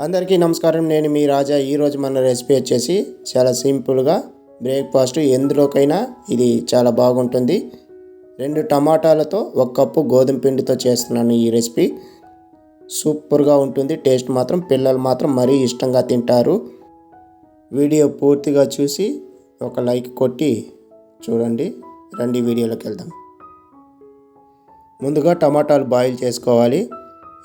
అందరికీ నమస్కారం. నేను మీ రాజా. ఈరోజు మన రెసిపీ వచ్చేసి చాలా సింపుల్గా బ్రేక్ఫాస్ట్ ఎందులోకైనా ఇది చాలా బాగుంటుంది. రెండు టమాటాలతో ఒక కప్పు గోధుమ పిండితో చేస్తున్నాను ఈ రెసిపీ. సూపర్గా ఉంటుంది. టేస్ట్ మాత్రం పిల్లలు మాత్రం మరీ ఇష్టంగా తింటారు. వీడియో పూర్తిగా చూసి ఒక లైక్ కొట్టి చూడండి. రండి వీడియోలోకి వెళ్దాం. ముందుగా టమాటాలు బాయిల్ చేసుకోవాలి.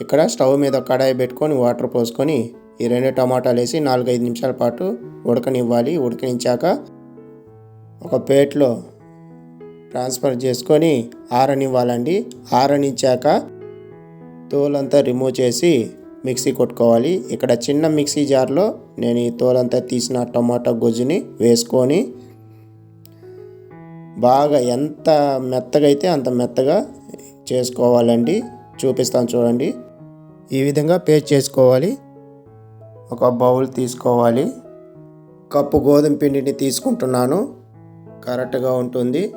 ఇక్కడ స్టవ్ మీద కడాయి పెట్టుకొని వాటర్ పోసుకొని ఈ రెండు టమాటాలు వేసి నాలుగైదు నిమిషాల పాటు ఉడకనివ్వాలి. ఉడకనించాక ఒక ప్లేట్లో ట్రాన్స్ఫర్ చేసుకొని ఆరనివ్వాలండి. ఆరనించాక తోలంతా రిమూవ్ చేసి మిక్సీ కొట్టుకోవాలి. ఇక్కడ చిన్న మిక్సీ జార్లో నేను ఈ తోలంతా తీసిన టమాటా గుజ్జుని వేసుకొని బాగా ఎంత మెత్తగా అయితే అంత మెత్తగా చేసుకోవాలండి. చూపిస్తాను చూడండి. ఈ విధంగా పేస్ట్ చేసుకోవాలి. ఒక బౌల్ తీసుకోవాలి. కప్పు గోధుమ పిండిని తీసుకుంటున్నాను. కరెక్ట్గా ఉంటుంది.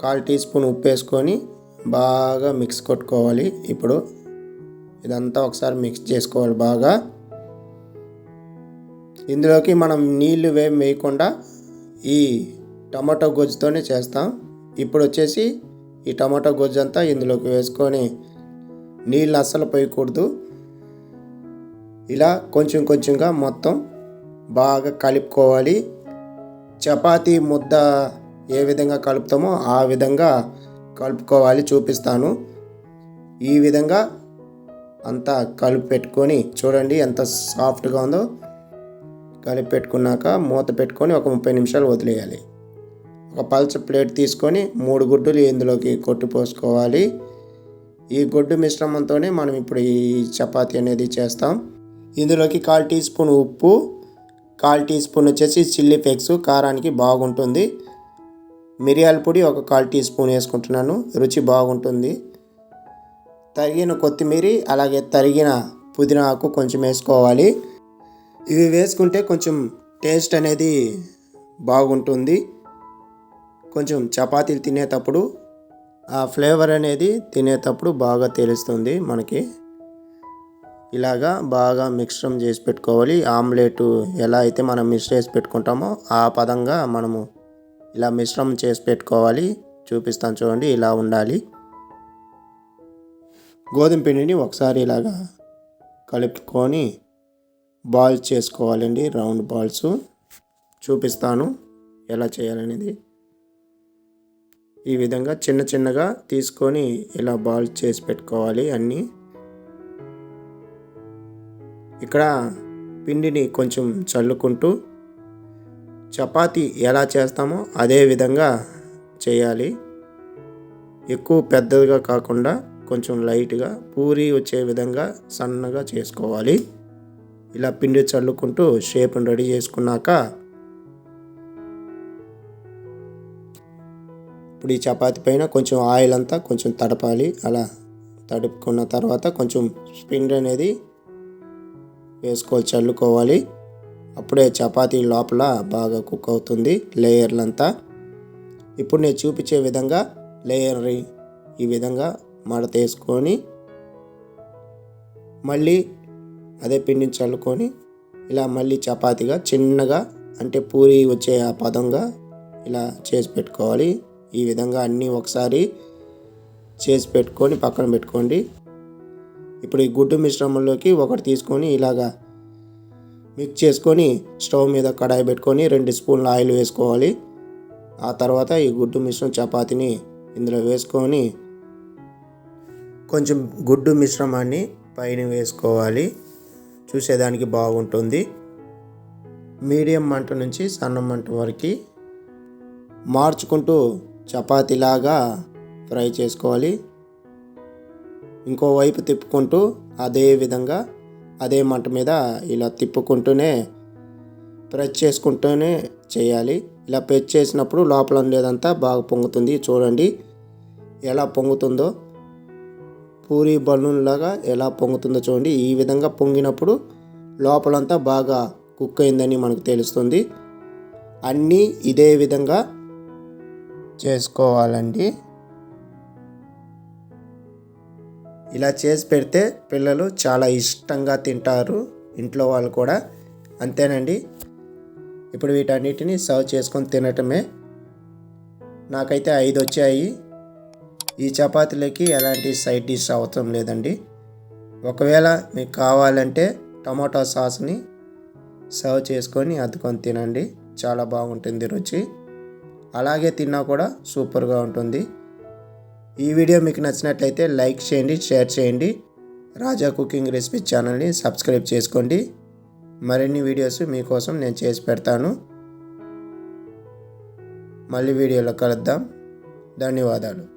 కాల్ టీ స్పూన్ ఉప్పు వేసుకొని బాగా మిక్స్ కొట్టుకోవాలి. ఇప్పుడు ఇదంతా ఒకసారి మిక్స్ చేసుకోవాలి బాగా. ఇందులోకి మనం నీళ్ళు వేం వేయకుండా ఈ టమాటో గొజ్జుతోనే చేస్తాం. ఇప్పుడు వచ్చేసి ఈ టమాటో గొజ్జు అంతా ఇందులోకి వేసుకొని నీళ్ళు అస్సలు పోయకూడదు. ఇలా కొంచెం కొంచెంగా మొత్తం బాగా కలుపుకోవాలి. చపాతీ ముద్ద ఏ విధంగా కలుపుతామో ఆ విధంగా కలుపుకోవాలి చూపిస్తాను. ఈ విధంగా అంతా కలిపి పెట్టుకొని చూడండి ఎంత సాఫ్ట్గా ఉందో. కలిపి పెట్టుకున్నాక మూత పెట్టుకొని ఒక ముప్పై నిమిషాలు వదిలేయాలి. ఒక పల్చ ప్లేట్ తీసుకొని మూడు గుడ్డులు ఇందులోకి కొట్టి పోసుకోవాలి. ఈ గొడ్డు మిశ్రమంతోనే మనం ఇప్పుడు ఈ చపాతీ అనేది చేస్తాం. ఇందులోకి కాల్ టీ స్పూన్ ఉప్పు కాల్ టీ స్పూన్ వచ్చేసి చిల్లీ ఫ్లేక్స్ కారానికి బాగుంటుంది. మిరియాల పొడి ఒక కాల్ టీ స్పూన్ వేసుకుంటున్నాను రుచి బాగుంటుంది. తరిగిన కొత్తిమీర అలాగే తరిగిన పుదీనా ఆకు కొంచెం వేసుకోవాలి. ఇవి వేసుకుంటే కొంచెం టేస్ట్ అనేది బాగుంటుంది. కొంచెం చపాతీలు తినేటప్పుడు ఆ ఫ్లేవర్ అనేది తినేటప్పుడు బాగా తెలుస్తుంది మనకి. ఇలాగా బాగా మిక్స్చర్ చేసి పెట్టుకోవాలి. ఆమ్లెట్ ఎలా అయితే మనం మిక్స్ చేసి పెట్టుకుంటామో ఆ పదంగా మనము ఇలా మిశ్రమం చేసి పెట్టుకోవాలి. చూపిస్తాను చూడండి ఇలా ఉండాలి. గోధుమ పిండిని ఒకసారి ఇలాగా కలుపుకొని బాల్స్ చేసుకోవాలండి రౌండ్ బాల్స్. చూపిస్తాను ఎలా చేయాలనేది. ఈ విధంగా చిన్న చిన్నగా తీసుకొని ఇలా బాల్ చేసి పెట్టుకోవాలి అన్నీ. ఇక్కడ పిండిని కొంచెం చల్లుకుంటూ చపాతి ఎలా చేస్తామో అదే విధంగా చేయాలి. ఎక్కువ పెద్దదిగా కాకుండా కొంచెం లైట్గా పూరి వచ్చే విధంగా సన్నగా చేసుకోవాలి. ఇలా పిండి చల్లుకుంటూ షేప్ని రెడీ చేసుకున్నాక ఇప్పుడు ఈ చపాతి పైన కొంచెం ఆయిల్ అంతా కొంచెం తడపాలి. అలా తడుపుకున్న తర్వాత కొంచెం స్పిండ్ అనేది వేసుకోవాలి చల్లుకోవాలి. అప్పుడే చపాతీ లోపల బాగా కుక్ అవుతుంది లేయర్లంతా ఇప్పుడు నేను చూపించే విధంగా లేయర్ ఈ విధంగా మడత వేసుకొని మళ్ళీ అదే పిండిని చల్లుకొని ఇలా మళ్ళీ చపాతీగా చిన్నగా అంటే పూరి వచ్చే ఆ పదంగా ఇలా చేసి పెట్టుకోవాలి. ఈ విధంగా అన్నీ ఒకసారి చేసి పెట్టుకొని పక్కన పెట్టుకోండి. ఇప్పుడు ఈ గుడ్డు మిశ్రమంలోకి ఒకటి తీసుకొని ఇలాగా మిక్స్ చేసుకొని స్టవ్ మీద కడాయి పెట్టుకొని రెండు స్పూన్ల ఆయిల్ వేసుకోవాలి. ఆ తర్వాత ఈ గుడ్డు మిశ్రమం చపాతీని ఇందులో వేసుకొని కొంచెం గుడ్డు మిశ్రమాన్ని పైన వేసుకోవాలి. చూసేదానికి బాగుంటుంది. మీడియం మంట నుంచి సన్న మంట వరకు మార్చుకుంటూ చపాతీలాగా ఫ్రై చేసుకోవాలి. ఇంకో వైపు తిప్పుకుంటూ అదే విధంగా అదే మంట మీద ఇలా తిప్పుకుంటూనే ప్రెస్ చేసుకుంటూనే చేయాలి. ఇలా ప్రెస్ చేసినప్పుడు లోపల ఉండేదంతా బాగా పొంగుతుంది. చూడండి ఎలా పొంగుతుందో. పూరి బలూన్లాగా ఎలా పొంగుతుందో చూడండి. ఈ విధంగా పొంగినప్పుడు లోపలంతా బాగా కుక్ అయిందని మనకు తెలుస్తుంది. అన్నీ ఇదే విధంగా చేసుకోవాలండి. ఇలా చేసి పెడితే పిల్లలు చాలా ఇష్టంగా తింటారు ఇంట్లో వాళ్ళు కూడా. అంతేనండి. ఇప్పుడు వీటన్నిటిని సర్వ్ చేసుకొని తినటమే. నాకైతే ఐదు వచ్చాయి. ఈ చపాతీలకి ఎలాంటి సైడ్ డిష్ అవసరం లేదండి. ఒకవేళ మీకు కావాలంటే టమాటో సాస్ని సర్వ్ చేసుకొని అద్దుకొని తినండి. చాలా బాగుంటుంది రుచి. అలాగే తిన్నా కూడా సూపర్గా ఉంటుంది. ఈ వీడియో మీకు నచ్చినట్లయితే లైక్ చేయండి షేర్ చేయండి. రాజా కుకింగ్ రెసిపీ ఛానల్ని సబ్స్క్రైబ్ చేసుకోండి. మరిన్ని వీడియోస్ మీకోసం నేను చేసి పెడతాను. మళ్ళీ వీడియోలో కలుద్దాం. ధన్యవాదాలు.